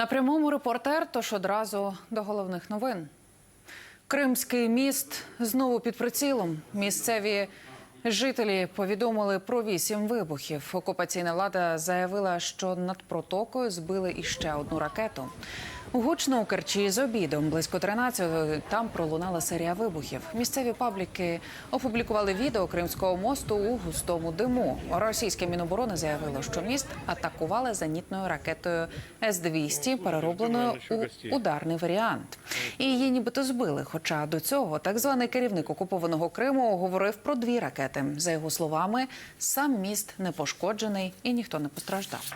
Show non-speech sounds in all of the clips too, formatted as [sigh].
На прямому репортер, тож одразу до головних новин. Кримський міст знову під прицілом. Місцеві жителі повідомили про вісім вибухів. Окупаційна влада заявила, що над протокою збили іще одну ракету. Гучно у Керчі з обідом близько 13 там пролунала серія вибухів. Місцеві пабліки опублікували відео Кримського мосту у густому диму. Російське міноборони заявило, що міст атакували зенітною ракетою С-200, переробленою у ударний варіант. І її нібито збили. Хоча до цього так званий керівник окупованого Криму говорив про дві ракети. За його словами, сам міст не пошкоджений і ніхто не постраждав.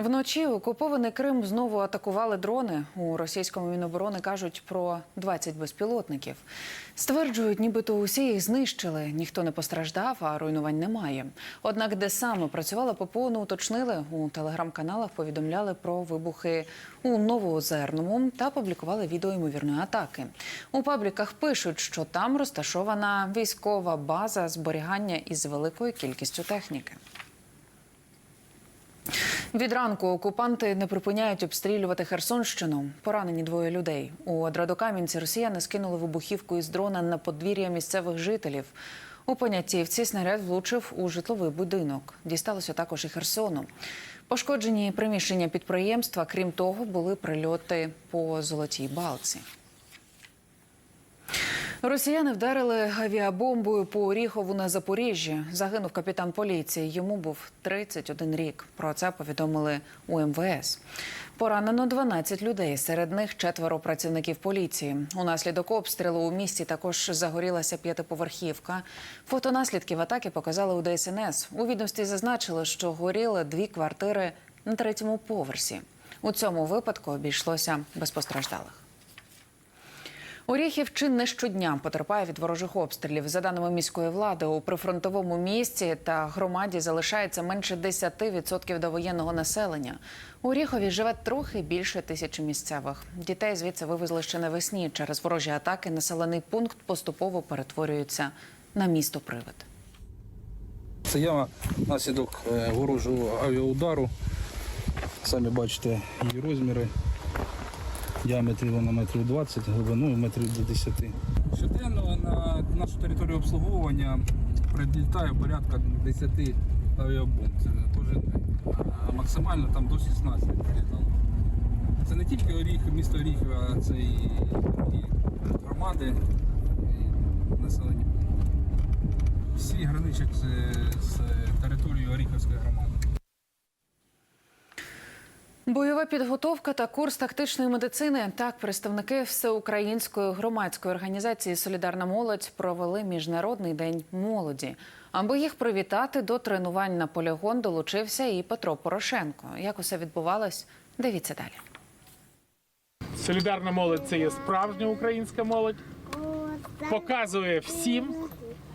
Вночі окупований Крим знову атакували дрони. У російському міноборони кажуть про 20 безпілотників. Стверджують, нібито усі їх знищили. Ніхто не постраждав, а руйнувань немає. Однак, де саме працювала ППО, не уточнили. У телеграм-каналах повідомляли про вибухи у Новоозерному та публікували відео ймовірної атаки. У пабліках пишуть, що там розташована військова база зберігання із великою кількістю техніки. Від ранку окупанти не припиняють обстрілювати Херсонщину. Поранені двоє людей. У Адрадокам'янці росіяни скинули вибухівку із дрона на подвір'я місцевих жителів. У Понятівці снаряд влучив у житловий будинок. Дісталося також і Херсону. Пошкоджені приміщення підприємства. Крім того, були прильоти по Золотій Балці. Росіяни вдарили авіабомбою по Оріхову на Запоріжжі. Загинув капітан поліції. Йому був 31 рік. Про це повідомили у МВС. Поранено 12 людей. Серед них четверо працівників поліції. Унаслідок обстрілу у місті також загорілася п'ятиповерхівка. Фото наслідків атаки показали у ДСНС. У відомстві зазначили, що горіли дві квартири на третьому поверсі. У цьому випадку обійшлося без постраждалих. Оріхів чи не щодня потерпає від ворожих обстрілів. За даними міської влади, у прифронтовому місті та громаді залишається менше 10% довоєнного населення. У Оріхові живе трохи більше тисячі місцевих. Дітей звідси вивезли ще навесні. Через ворожі атаки населений пункт поступово перетворюється на місто привид. Це яма наслідок е, ворожого авіаудару. Самі бачите її розміри. Діаметрі вона метрів 20, глибиною метрів до 10. Щоденно на нашу територію обслуговування прилітає порядка 10 авіабомб. Це кожен максимально там до 16 прилітало. Це не тільки Оріх, місто Оріхів, а це і громади, і населені пункти. Всі граничать з, з територією Оріхівської громади. Бойова підготовка та курс тактичної медицини. Так, представники всеукраїнської громадської організації Солідарна молодь провели міжнародний день молоді. Аби їх привітати до тренувань на полігон долучився і Петро Порошенко. Як усе відбувалось? Дивіться далі. Солідарна молодь це є справжня українська молодь. Показує всім,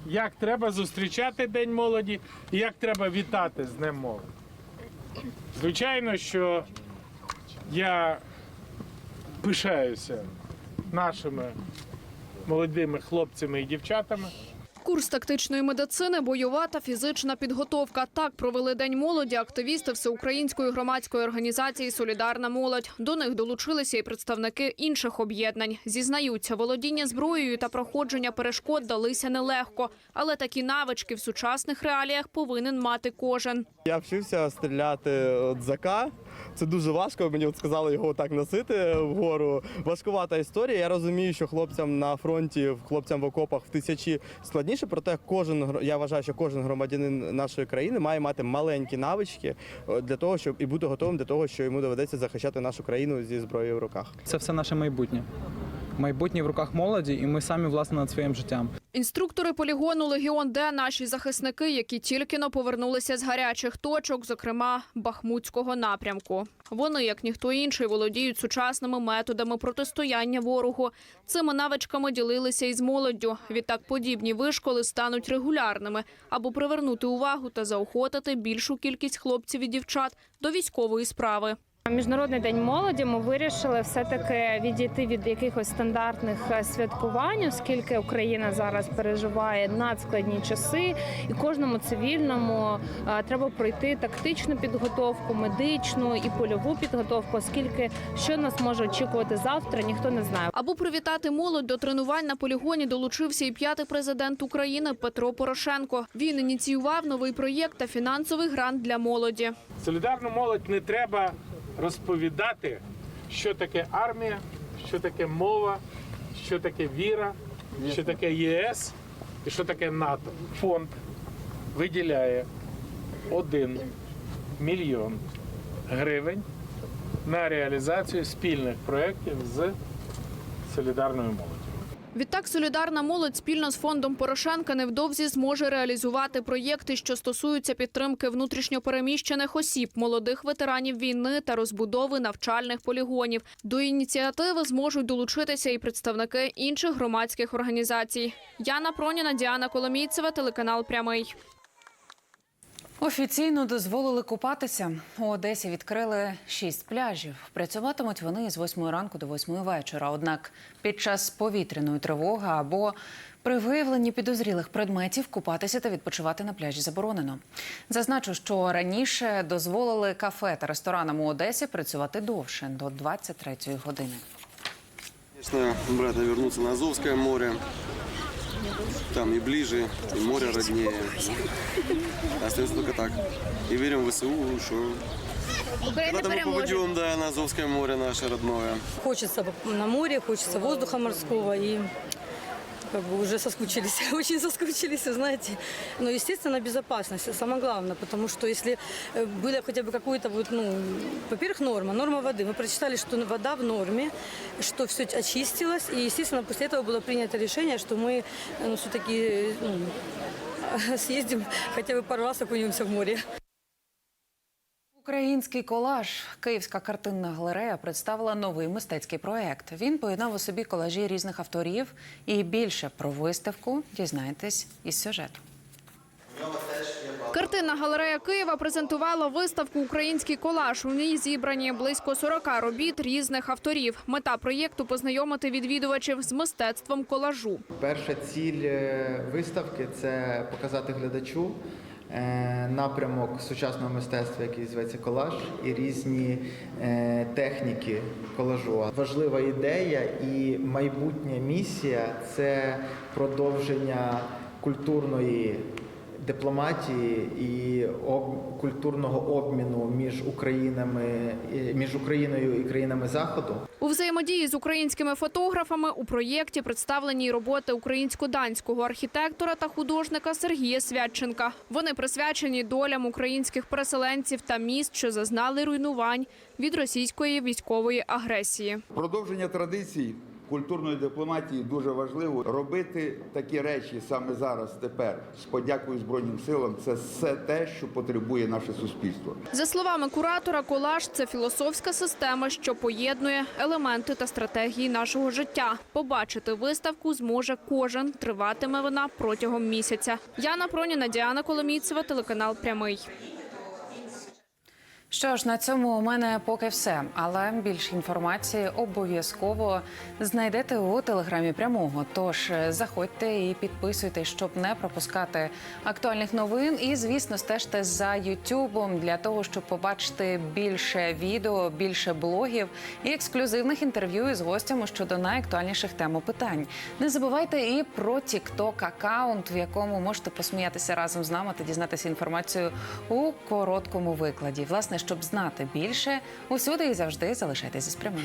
як треба зустрічати День молоді і як треба вітати з Днем молоді. Звичайно, що я пишаюся нашими молодими хлопцями і дівчатами. Курс тактичної медицини, бойова та фізична підготовка. Так провели день молоді активісти всеукраїнської громадської організації Солідарна молодь. До них долучилися і представники інших об'єднань. Зізнаються, володіння зброєю та проходження перешкод далися нелегко, але такі навички в сучасних реаліях повинен мати кожен. Я вчився стріляти от зака. Це дуже важко. Мені от сказали його так носити вгору. Важкувата історія. Я розумію, що хлопцям на фронті, хлопцям в окопах в тисячі складніше. Проте кожен я вважаю, що кожен громадянин нашої країни має мати маленькі навички для того, щоб і бути готовим до того, що йому доведеться захищати нашу країну зі зброєю в руках. Це все наше майбутнє. Майбутнє в руках молоді, і ми самі власне над своїм життям. Інструктори полігону Легіон Д наші захисники, які тільки но повернулися з гарячих точок, зокрема Бахмутського напрямку. Вони, як ніхто інший, володіють сучасними методами протистояння ворогу. Цими навичками ділилися із молоддю. Відтак подібні вишколи стануть регулярними, аби привернути увагу та заохотити більшу кількість хлопців і дівчат до військової справи. Міжнародний день молоді ми вирішили все-таки відійти від якихось стандартних е, святкувань, оскільки Україна зараз переживає надскладні часи, і кожному цивільному е, треба пройти тактичну підготовку, медичну і польову підготовку, оскільки що нас може очікувати завтра, ніхто не знає. Аби привітати молодь до тренувань на полігоні долучився і п'ятий президент України Петро Порошенко. Він ініціював новий проєкт та фінансовий грант для молоді. Солідарну молодь не треба розповідати, що таке армія, що таке мова, що таке віра, що таке ЄС і що таке НАТО. Фонд виділяє 1 мільйон гривень на реалізацію спільних проєктів з солідарною молоддю. Відтак, солідарна молодь спільно з фондом Порошенка невдовзі зможе реалізувати проєкти, що стосуються підтримки внутрішньопереміщених осіб, молодих ветеранів війни та розбудови навчальних полігонів. До ініціативи зможуть долучитися і представники інших громадських організацій. Яна Проніна, Діана Коломійцева, телеканал Прямий. Офіційно дозволили купатися. У Одесі відкрили шість пляжів. Працюватимуть вони з 8 ранку до 8 вечора. Однак під час повітряної тривоги або при виявленні підозрілих предметів купатися та відпочивати на пляжі заборонено. Зазначу, що раніше дозволили кафе та ресторанам у Одесі працювати довше до 23 години. Конечно, брать вернуться на Азовское море. Там и ближе, и море роднее. Остается только так. И верим в ВСУ, что когда-то мы попадем да, на Азовское море наше родное. Хочется на море, хочется воздуха морского и как бы уже соскучились, [laughs] очень соскучились, знаете. Но, естественно, безопасность, самое главное, потому что если э, было хотя бы какое-то вот, ну, во-первых, норма, норма воды. Мы прочитали, что вода в норме, что все очистилось, и, естественно, после этого было принято решение, что мы, э, ну, все-таки, ну, съездим [laughs] хотя бы пару раз окунемся в море. Український колаж Київська картинна галерея представила новий мистецький проект. Він поєднав у собі колажі різних авторів. І більше про виставку дізнаєтесь із сюжету. Картинна галерея Києва презентувала виставку Український колаж. У ній зібрані близько 40 робіт різних авторів. Мета проєкту познайомити відвідувачів з мистецтвом колажу. Перша ціль е, виставки це показати глядачу напрямок сучасного мистецтва, який зветься колаж, і різні е, техніки колажу. Важлива ідея і майбутня місія це продовження культурної. Дипломатії і об, культурного обміну між Українами між Україною і країнами Заходу. У взаємодії з українськими фотографами у проєкті представлені й роботи українсько-данського архітектора та художника Сергія Святченка. Вони присвячені долям українських переселенців та міст, що зазнали руйнувань від російської військової агресії. Продовження традицій культурної дипломатії дуже важливо. Робити такі речі саме зараз, тепер з подякою Збройним силам. Це все те, що потребує наше суспільство. За словами куратора, колаж це філософська система, що поєднує елементи та стратегії нашого життя. Побачити виставку зможе кожен. Триватиме вона протягом місяця. Яна Проніна, Діана Коломійцева, телеканал Прямий. Що ж, на цьому у мене поки все. Але більше інформації обов'язково знайдете у телеграмі прямого. Тож е, заходьте і підписуйтесь, щоб не пропускати актуальних новин. І звісно, стежте за Ютубом для того, щоб побачити більше відео, більше блогів і ексклюзивних інтерв'ю із гостями щодо найактуальніших тем питань. Не забувайте і про TikTok аккаунт, в якому можете посміятися разом з нами та дізнатися інформацію у короткому викладі. Власне, щоб знати більше, усюди і завжди залишайтеся з.